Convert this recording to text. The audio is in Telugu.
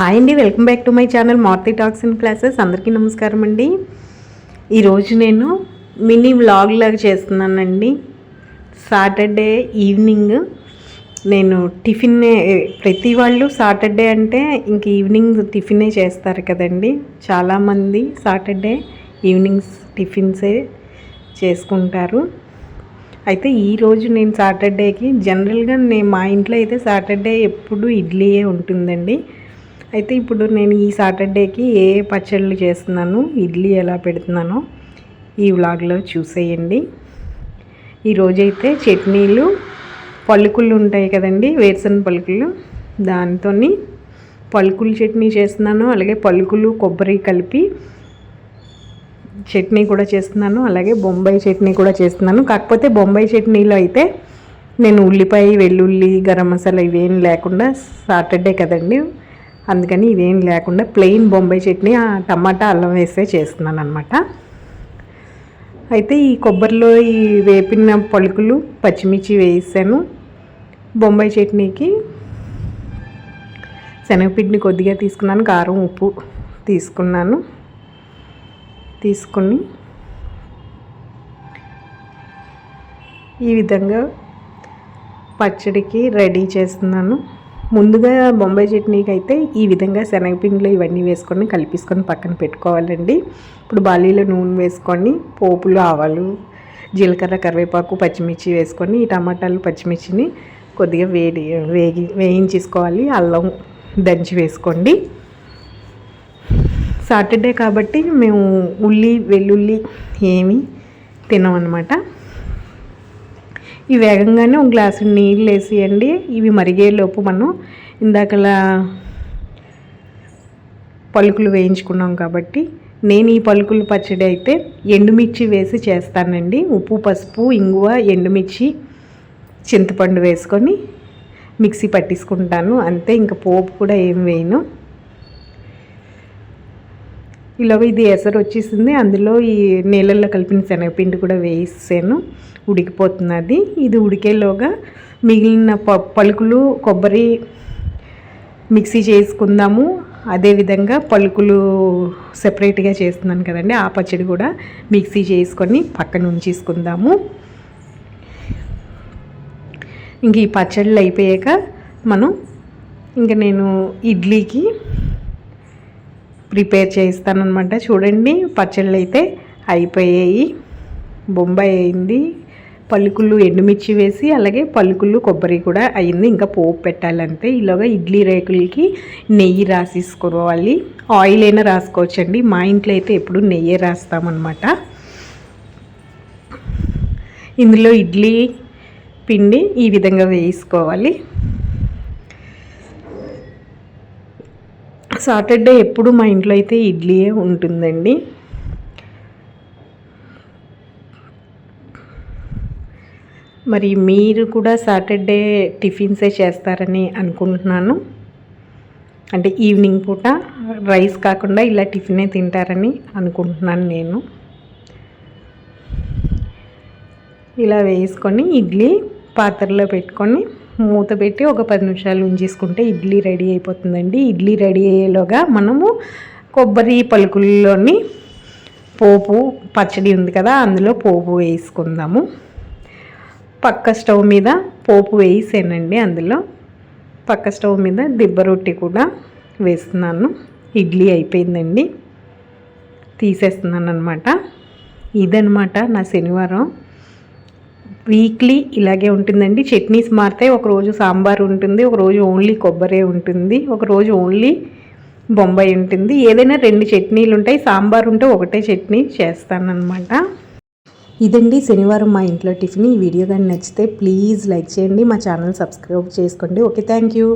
హాయ్ అండి welcome back to my channel Marthi talks and classes. అందరికీ నమస్కారం అండి. ఈరోజు నేను మినీ వ్లాగ్ లాగా చేస్తున్నానండి. సాటర్డే ఈవినింగ్ నేను టిఫిన్ ప్రతి వాళ్ళు సాటర్డే అంటే ఇంక ఈవినింగ్ టిఫినే చేస్తారు కదండి. చాలామంది సాటర్డే ఈవినింగ్స్ టిఫిన్సే చేసుకుంటారు. అయితే ఈరోజు నేను సాటర్డేకి జనరల్గా నేను మా ఇంట్లో అయితే సాటర్డే ఎప్పుడు ఇడ్లీయే ఉంటుందండి. అయితే ఇప్పుడు నేను ఈ సాటర్డేకి ఏ పచ్చళ్ళు చేస్తున్నాను ఇడ్లీ ఎలా పెడుతున్నానో ఈ వ్లాగ్లో చూసేయండి. ఈరోజైతే చట్నీలు పలుకులు ఉంటాయి కదండి వేరుశనగ పలుకులు దాంతో పలుకులు చట్నీ చేస్తున్నాను అలాగే పలుకులు కొబ్బరి కలిపి చట్నీ కూడా చేస్తున్నాను అలాగే బొంబాయి చట్నీ కూడా చేస్తున్నాను. కాకపోతే బొంబాయి చట్నీలో అయితే నేను ఉల్లిపాయ వెల్లుల్లి గరం మసాలా ఇవేం లేకుండా సాటర్డే కదండి అందుకని ఇదేం లేకుండా ప్లెయిన్ బొంబాయి చట్నీ ఆ టమాటా అల్లం వేసే చేస్తున్నాను అనమాట అయితే ఈ కొబ్బరిలో ఈ వేపిన పలుకులు పచ్చిమిర్చి వేసాను. బొంబాయి చట్నీకి శనగపిండిని కొద్దిగా తీసుకున్నాను కారం ఉప్పు తీసుకున్నాను. తీసుకొని ఈ విధంగా పచ్చడికి రెడీ చేస్తున్నాను. ముందుగా బొంబాయి చట్నీకి అయితే ఈ విధంగా శనగపిండిలో ఇవన్నీ వేసుకొని కలిపేసుకొని పక్కన పెట్టుకోవాలండి. ఇప్పుడు బాలీలో నూనె వేసుకొని పోపులు ఆవాలు జీలకర్ర కరివేపాకు పచ్చిమిర్చి వేసుకొని ఈ టమాటాలు పచ్చిమిర్చిని కొద్దిగా వేడి వేగి వేయించేసుకోవాలి. అల్లం దంచి వేసుకోండి. సాటర్డే కాబట్టి మేము ఉల్లి వెల్లుల్లి ఏమి తినమన్నమాట. ఇవి వేగంగానే ఒక గ్లాసు నీళ్ళు వేసేయండి. ఇవి మరిగేలోపు మనం ఇందాకలా పలుకులు వేయించుకున్నాం కాబట్టి నేను ఈ పలుకులు పచ్చడి అయితే ఎండుమిర్చి వేసి చేస్తానండి. ఉప్పు పసుపు ఇంగువ ఎండుమిర్చి చింతపండు వేసుకొని మిక్సీ పట్టించుకుంటాను. అంతే ఇంకా పోపు కూడా ఏం వేయను. ఇలాగ ఇది ఎసరు వచ్చేసింది. అందులో ఈ నీళ్ళల్లో కలిపిన శనగపిండి కూడా వేసాను ఉడికిపోతున్నది. ఇది ఉడికేలోగా మిగిలిన ప పలుకులు కొబ్బరి మిక్సీ చేసుకుందాము. అదేవిధంగా పలుకులు సెపరేట్గా చేస్తున్నాను కదండి. ఆ పచ్చడి కూడా మిక్సీ చేసుకొని పక్కన ఉంచేసుకుందాము. ఇంక ఈ పచ్చళ్ళు అయిపోయాక మనం ఇంక నేను ఇడ్లీకి ప్రిపేర్ చేయిస్తానమాట చూడండి పచ్చళ్ళు అయితే అయిపోయాయి. బొంబాయి అయింది. పలుకులు ఎండుమిర్చి వేసి అలాగే పలుకులు కొబ్బరి కూడా అయింది. ఇంకా పోపు పెట్టాలంటే ఇలాగా ఇడ్లీ రేకులకి నెయ్యి రాసేసుకోవాలి. ఆయిల్ అయినా రాసుకోవచ్చండి. మా ఇంట్లో అయితే ఎప్పుడు నెయ్యే రాస్తామన్నమాట. ఇందులో ఇడ్లీ పిండి ఈ విధంగా వేసుకోవాలి. సాటర్డే ఎప్పుడు మా ఇంట్లో అయితే ఇడ్లీయే ఉంటుందండి. మరి మీరు కూడా సాటర్డే టిఫిన్సే చేస్తారని అనుకుంటున్నాను. అంటే ఈవినింగ్ పూట రైస్ కాకుండా ఇలా టిఫినే తింటారని అనుకుంటున్నాను నేను. ఇలా వేసుకొని ఇడ్లీ పాత్రలో పెట్టుకొని మూత పెట్టి ఒక పది నిమిషాలు ఉంచేసుకుంటే ఇడ్లీ రెడీ అయిపోతుందండి. ఇడ్లీ రెడీ అయ్యేలోగా మనము కొబ్బరి పలుకుల్లోని పోపు పచ్చడి ఉంది కదా అందులో పోపు వేసుకుందాము. పక్క స్టవ్ మీద పోపు వేసానండి అందులో. పక్క స్టవ్ మీద దిబ్బ రొట్టి కూడా వేస్తున్నాను. ఇడ్లీ అయిపోయిందండి. తీసేస్తున్నాను అనమాట ఇదనమాట నా శనివారం. వీక్లీ ఇలాగే ఉంటుందండి. చట్నీస్ మారుతాయి ఒకరోజు సాంబార్ ఉంటుంది ఒకరోజు ఓన్లీ కొబ్బరి ఉంటుంది ఒకరోజు ఓన్లీ బొంబాయి ఉంటుంది. ఏదైనా రెండు చట్నీలు ఉంటాయి సాంబార్ ఉంటే ఒకటే చట్నీ చేస్తానన్నమాట. ఇదండి శనివారం మా ఇంట్లో టిఫిన్. ఈ వీడియో కానీ నచ్చితే ప్లీజ్ లైక్ చేయండి మా ఛానల్ సబ్స్క్రైబ్ చేసుకోండి. Okay thank you.